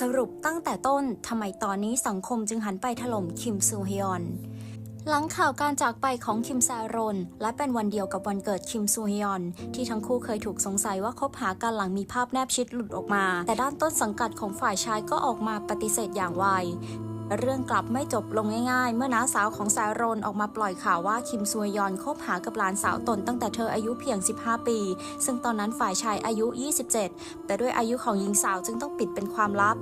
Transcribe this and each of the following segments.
สรุปตั้งแต่ต้นทำไมตอนนี้สังคมจึงหันไปถล่มคิมซูฮยอน หลังข่าวการจากไปของคิมซารอน และเป็นวันเดียวกับวันเกิดคิมซูฮยอน ที่ทั้งคู่เคยถูกสงสัยว่าคบหากันหลังมีภาพแนบชิดหลุดออกมา แต่ด้านต้นสังกัดของฝ่ายชายก็ออกมาปฏิเสธอย่างไว เรื่องกลับไม่จบลงง่ายๆ เมื่อน้าสาวของแซรอนออกมาปล่อยข่าวว่าคิมซูฮยอนคบหากับหลานสาวตนตั้งแต่เธออายุเพียง 15 ปี ซึ่งตอนนั้นฝ่ายชายอายุ 27 แต่ด้วยอายุของหญิงสาวจึงต้องปิดเป็นความลับ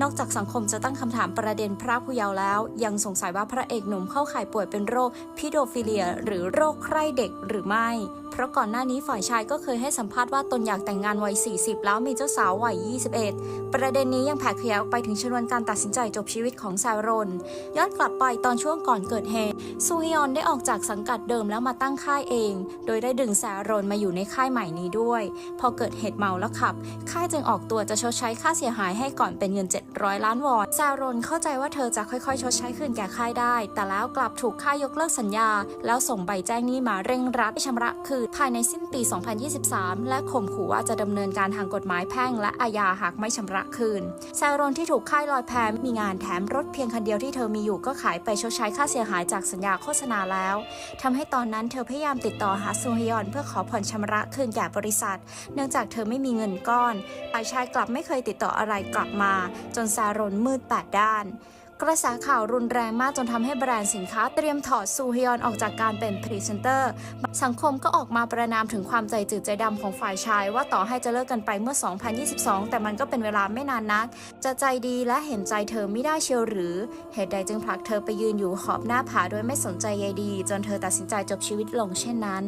นอกจากสังคมจะตั้งคำถามประเด็นพระผู้เยาว์แล้ว ยังสงสัยว่าพระเอกหนุ่มเข้าข่ายป่วยเป็นโรคพิโดฟิเลีย หรือโรคใคร่เด็กหรือไม่ เพราะก่อนหน้านี้ฝ่ายชายก็เคยให้สัมภาษณ์ว่าตนอยากแต่งงานวัย 40 แล้วมีเจ้าสาววัย 21 ประเด็นนี้ยังแผ่ขยายออกไปถึงชนวนการตัดสินใจจบชีวิตของแซรอนย้อนกลับไปตอนช่วงก่อนเกิดเหตุ ซูฮยอนได้ออกจากสังกัดเดิมแล้วมาตั้งค่ายเอง โดยได้ดึงแซรอนมาอยู่ในค่ายใหม่นี้ด้วย พอเกิดเหตุเมาแล้วขับ ค่ายจึงออกตัวจะชดใช้ค่าเสียหายให้ก่อนเป็นเงิน 700 ล้านวอนแซรอนเข้าใจว่าเธอจะค่อยๆ ชดใช้คืนแก่ค่ายได้ แต่แล้วกลับถูกค่ายยกเลิกสัญญา แล้วส่งใบแจ้งหนี้มาเร่งรัดให้ชำระคืนภายในสิ้นปี 2023 และข่มขู่ว่าจะดำเนินการทางกฎหมายแพ่งและอาญาหากไม่ชำระคืนแซรอนที่ถูกค่ายลอยแพมมีงานแถมรถเพียงคันเดียวที่เธอมีอยู่ก็ขายไปชดใช้ค่าเสียหายจากสัญญาโฆษณาแล้วทำให้ตอนนั้นเธอพยายามติดต่อหาซูฮยอนเพื่อขอผ่อนชำระคืนแก่บริษัท เนื่องจากเธอไม่มีเงินก้อนฝ่ายชายกลับไม่เคยติดต่ออะไรกลับมา จนซารอนมืดแปดด้าน กระแสข่าวรุนแรงมากจนทำให้แบรนด์สินค้าเตรียมถอดซูฮยอนออกจากการเป็นพรีเซนเตอร์ สังคมก็ออกมาประนามถึงความใจจืดใจดำของฝ่ายชาย ว่าต่อให้จะเลิกกันไปเมื่อ 2022 แต่มันก็เป็นเวลาไม่นานนัก จะใจดีและเห็นใจเธอไม่ได้เชียวหรือ เหตุใดจึงผลักเธอไปยืนอยู่ขอบหน้าผาโดยไม่สนใจใยดี จนเธอตัดสินใจจบชีวิตลงเช่นนั้น